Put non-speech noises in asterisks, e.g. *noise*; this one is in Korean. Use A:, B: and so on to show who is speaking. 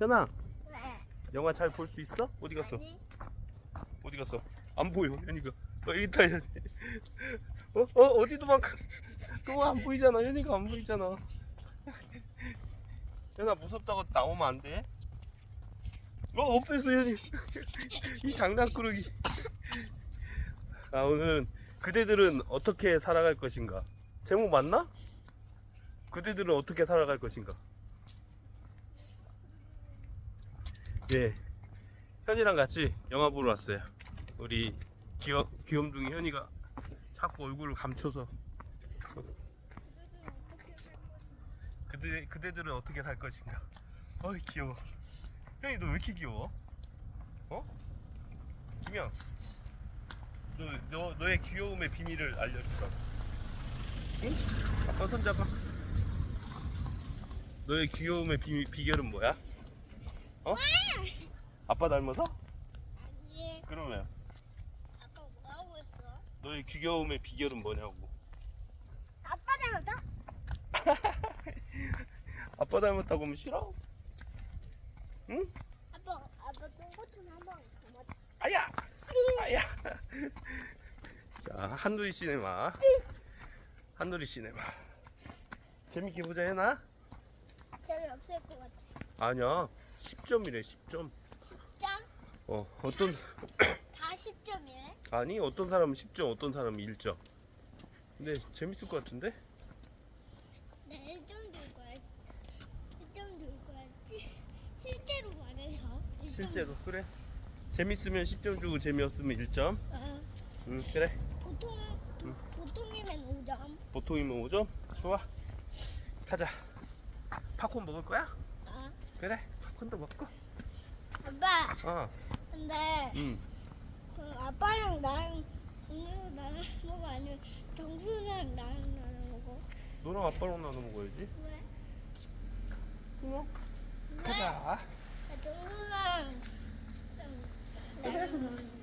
A: 현아
B: 왜?
A: 영화 잘 볼 수 있어? 어디 갔어?
B: 아니
A: 어디 갔어? 안 보여 현이가 어 여기 있다 현이 *laughs* 어? 어? 어디 도망가 그거 안 보이잖아 현이가 안 보이잖아 *laughs* 현아 무섭다고 나오면 안 돼? 어 없앴어 현이 *laughs* 이 장난꾸러기 아 오늘 그대들은 어떻게 살아갈 것인가 제목 맞나? 그대들은 어떻게 살아갈 것인가 예 현이랑 같이 영화 보러 왔어요. 우리 귀여, 귀염둥이 현이가 자꾸 얼굴을 감춰서 그대, 그대들은 어떻게 살 것인가 어이 귀여워 현이 너 왜 이렇게 귀여워? 어? 김영 너, 너, 너의 귀여움의 비밀을 알려줄까? 응? 아빠 손 잡아 너의 귀여움의 비, 비결은 뭐야? 어? 아빠 닮아서?
B: 아니
A: 그러면
B: 아까 뭐라고 했어?
A: 너의 귀여움의 비결은 뭐냐고
B: 아빠 닮았다? *laughs*
A: 아빠 닮았다고 하면 싫어? 응?
B: 아빠 아빠 똥꼬통 한번 닮았다
A: 아야! 아야! *laughs* 자 한누리 시네마 한누리 시네마 재밌게 보자 해나?
B: 재미없을 것 같아
A: 아니야 10점이래 10점
B: 10점?
A: 어 어떤
B: 다 10점이네?
A: 아니 어떤 사람은 10점 어떤 사람은 1점. 근데 재밌을 것 같은데?
B: 네 1점 줄 거야. 1점 줄 거야. 시- 실제로 말해서. 일점
A: 실제로 그래? 재밌으면 10점 주고 재미없으면 1점?
B: 어,
A: 응 그래.
B: 보통
A: 응.
B: 보통이면 5점.
A: 보통이면 5점? 좋아. 가자. 팝콘 먹을 거야?
B: 어.
A: 그래 팝콘도 먹고.
B: 아빠
A: 어
B: 근데
A: 응.
B: 그 아빠랑 나랑 오늘 나랑 먹어 아니면 정수랑 나랑 나랑 먹어
A: 너랑 아빠랑 나눠 먹어야지
B: 왜?
A: 응
B: 왜?
A: 가자
B: 나 정수랑 나랑 먹는